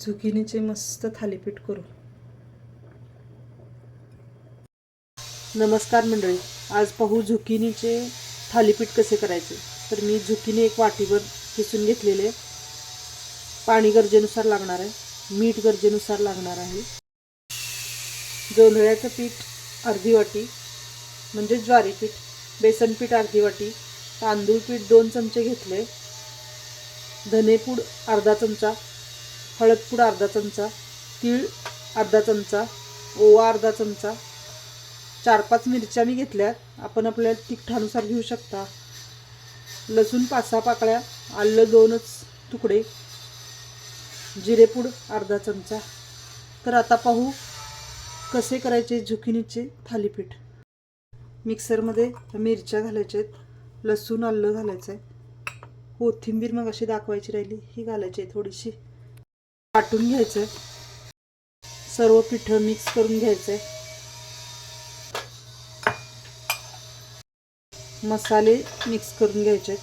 झुकिनीचे मस्त थालीपीठ करू. नमस्कार मंडळी आज पाहू झुकिनीचे थालीपीठ कसे करायचे. तर मी झुकिनी एक वाटीवर किसून घेतलेले. पाणी गरजेनुसार लागणार आहे मीठ गरजेनुसार लागणार आहे. जोंधळ्याचं पीठ अर्धी वाटी म्हणजे ज्वारी पीठ बेसन पीठ अर्धी वाटी तांदूळ पीठ दोन चमचे घेतले. धनेपूड अर्धा चमचा हळदपूड अर्धा चमचा तीळ अर्धा चमचा ओवा अर्धा चमचा. चार पाच मिरच्या मी घेतल्या. आपण आपल्या तिखटानुसार घेऊ शकता. लसूण पाच सहा पाकळ्या आलं दोनच तुकडे जिरेपूड अर्धा चमचा. तर आता पाहू कसे करायचे झुकिनीचे थालीपीठ. मिक्सरमध्ये मिरच्या घालायच्या आहेत लसूण आलं घालायचं आहे. कोथिंबीर मग अशी दाखवायची राहिली ही घालायची आहे थोडीशी. वाटून घ्यायचं आहे सर्व पिठं मिक्स करून घ्यायचं आहे मसाले मिक्स करून घ्यायचे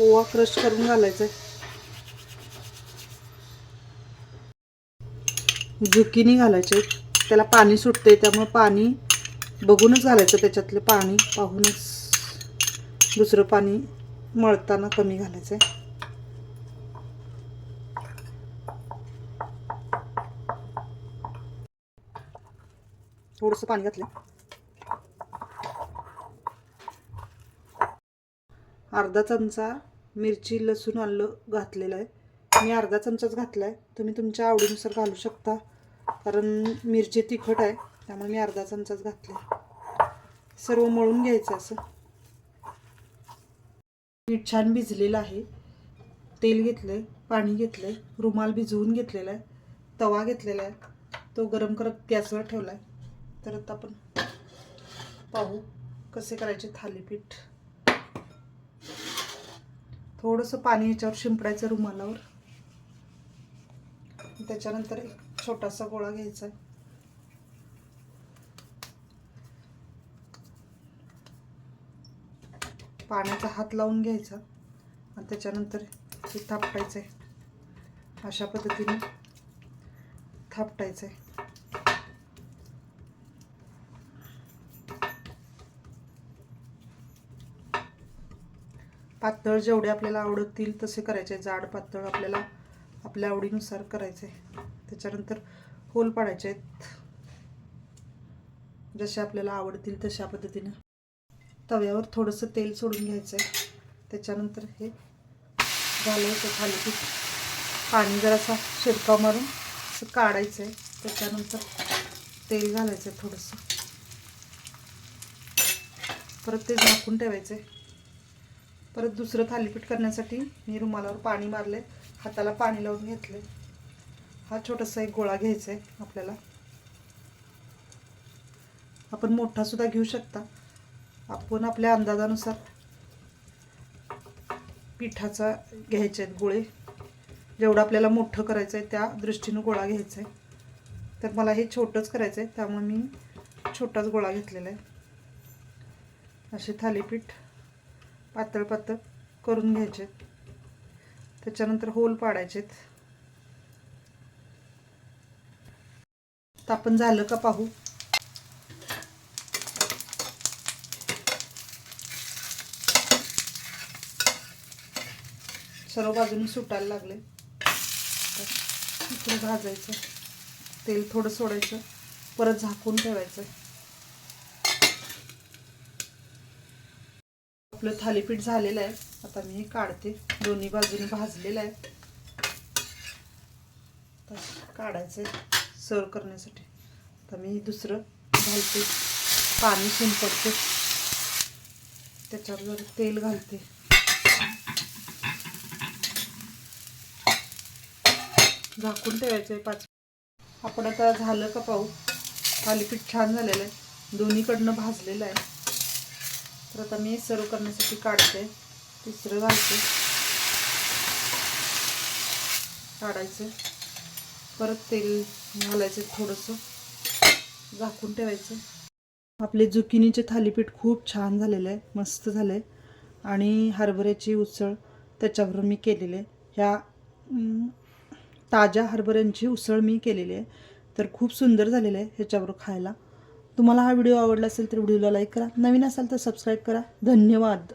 ओवा क्रश करून घालायचा झुकिनी घालायचे त्याला पाणी सुटते त्यामुळे पाणी बघूनच घालायचं त्याच्यातलं पाणी पाहूनच. दुसरं पाणी मळताना कमी घालायचं आहे थोडंसं पाणी घातलं अर्धा चमचा मिरची लसूण आलं घातलेलं आहे. मी अर्धा चमचाच घातला आहे तुम्ही तुमच्या आवडीनुसार घालू शकता. कारण मिरची तिखट आहे. त्यामुळे मी अर्धा चमचाच घातले. सर्व मळून घ्यायचं असं. पीठ छान भिजलेलं आहे. तेल घेतलं आहे पाणी घेतलं आहे रुमाल भिजवून घेतलेला आहे तवा घेतलेला आहे तो गरम करत गॅसवर ठेवला आहे तर आता आपण पाहू कसे करायचे थालीपीठ. थोडंसं पाणी याच्यावर शिंपडायचं रुमालावर. त्याच्यानंतर एक छोटासा गोळा घ्यायचा आहे पाण्याचा हात लावून घ्यायचा. आणि त्याच्यानंतर हे थापटायचं आहे अशा पद्धतीने थापटायचं आहे पातळ जेवढे आपल्याला आवडतील तसे करायचे. जाड पातळ आपल्याला आपल्या आवडीनुसार करायचे. त्याच्यानंतर होल पाडायचे आहेत. जसे आपल्याला आवडतील तशा पद्धतीनं. तव्यावर थोडंसं तेल सोडून घ्यायचं आहे. त्याच्यानंतर हे घालायचं थालीपीठ. पाणी जरासा शिरकाव मारून असं काढायचं आहे त्याच्यानंतर तेल घालायचं आहे थोडंसं. परत ते झाकून ठेवायचं आहे परत दुसरं थालीपीठ करण्यासाठी मी रुमालावर पाणी मारले हाताला पाणी लावून घेतले हा छोटासा एक गोळा घ्यायचा आहे आपल्याला. आपण मोठासुद्धा घेऊ शकता. आपण आपल्या अंदाजानुसार पिठाचा घ्यायचे आहेत गोळे. जेवढं आपल्याला मोठं करायचं आहे त्या दृष्टीनं गोळा घ्यायचा आहे. तर मला हे छोटंच करायचं आहे त्यामुळे मी छोटाच गोळा घेतलेला आहे. असे थालीपीठ पातळ पातळ करून घ्यायचे त्याच्यानंतर होल पाडायचेत तर आपण झालं का पाहू? सर्व बाजूने सुटायला लागले. इकडे भाजायचं. तेल थोडं सोडायचं. परत झाकून ठेवायचं. आपलं थालीपीठ झालेलं आहे. आता मी हे काढते. दोन्ही बाजूने भाजलेलं आहे. तर काढायचं सर्व करण्यासाठी. आता मी दुसरं घालते. पाणी शिंपडते. त्याच्यावर तेल घालते. झाकून ठेवायचं आहे पाच आपण आता झालं का पाहू थालीपीठ छान झालेलं आहे. दोन्हीकडनं भाजलेलं आहे. तर आता मी सर्व करण्यासाठी काढते. तिसरं घालते. काढायचं. परत तेल घालायचं थोडंसं. झाकून ठेवायचं. आपले जुकिनीचे थालीपीठ खूप छान झालेलं आहे. मस्त झालं आहे आणि हरभऱ्याची उसळ त्याच्याबरोबर मी केलेले आहे. ह्या ताज्या हरभऱ्यांची उसळ मी केलेली आहे. तर खूप सुंदर झालेलं आहे ह्याच्याबरोबर खायला. तुम्हाला हा व्हिडिओ आवडला असेल तर व्हिडिओला लाईक करा. नवीन असाल तर सबस्क्राईब करा. धन्यवाद.